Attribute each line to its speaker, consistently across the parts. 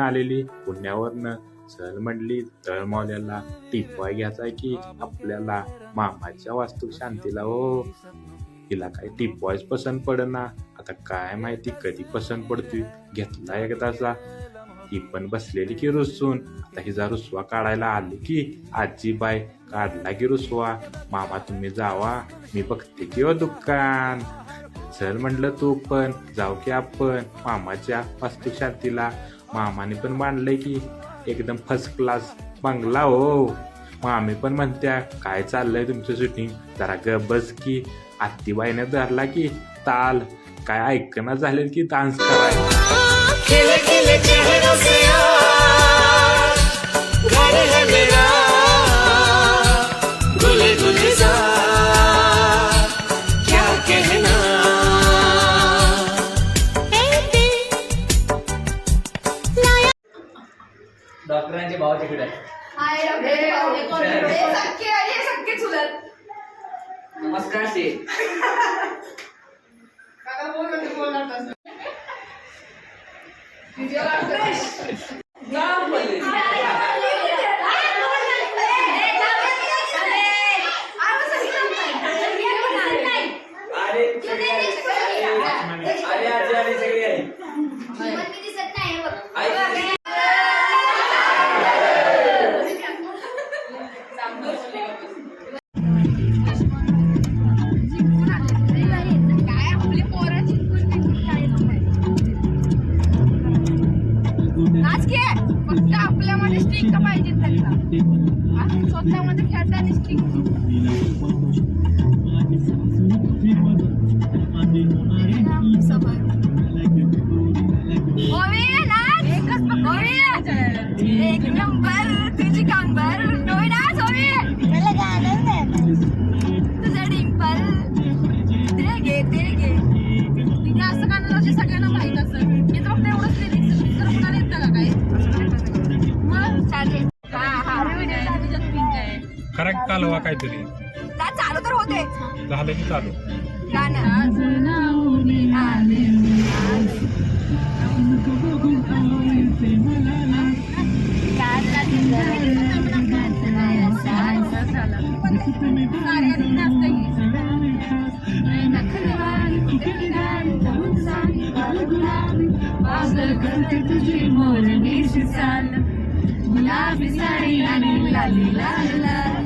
Speaker 1: आलेली पुण्यावरनं. सहल म्हणली तळमावल्याला टिपवाय घ्यायचा की आपल्याला मामाच्या वास्तू शांतीला हो हिला काय टिपवायच पसंत पडना. आता काय माहिती कधी पसंत पडतोय? घेतला एकदाचा ही पण बसलेली की रुसून. आता हिचा रुसवा काढायला आली की आजी बाय काढला की रुसवा. मामा तुम्ही जावा मी बघते की दुकान. चल म्हटलं तू पण जाऊ की आपण. मामाच्या वास्तुशांतीला मामाने पण बांधलंय की एकदम फर्स्ट क्लास बंगला हो. मामी पण म्हणत्या काय चाललंय तुमचं शूटिंग जरा ग बस की. आत्तीबाईने धरला की ताल काय ऐकणं झाले की डान्स कराय
Speaker 2: नमस्कार ते
Speaker 3: काका आपल्यामध्ये स्टिक पाहिजे त्यांना स्वतःमध्ये खेळताना स्टिक
Speaker 1: कालवा काहीतरी.
Speaker 3: चालू तर होते.
Speaker 1: झालं की चालू.
Speaker 3: गुलाबी साडी आणि लाली लाल लाल.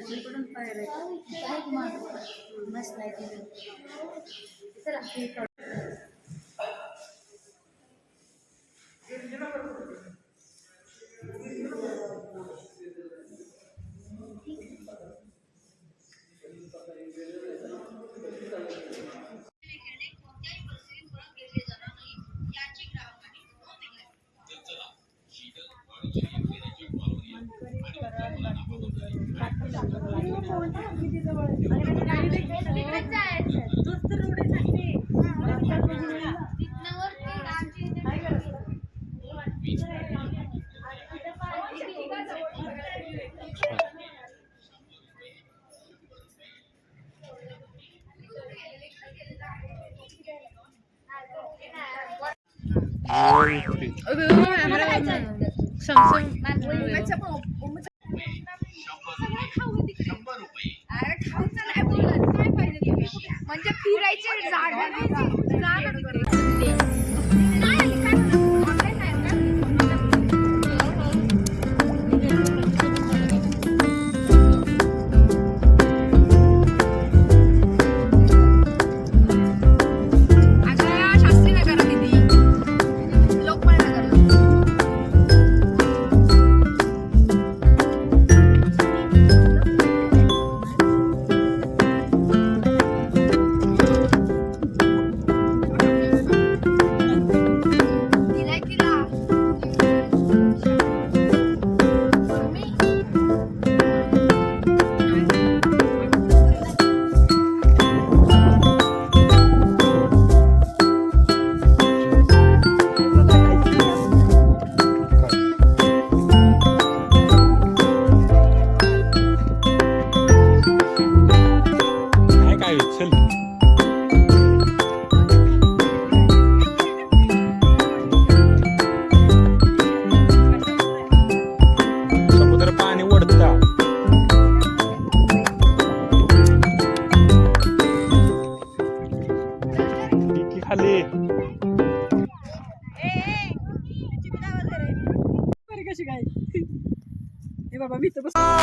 Speaker 3: त्याच्या फोटो माझा का चल चल म्हणजे फिरायचे जागा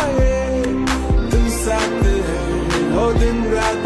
Speaker 3: मी तर बस
Speaker 4: तुम साथ है हो दिन रात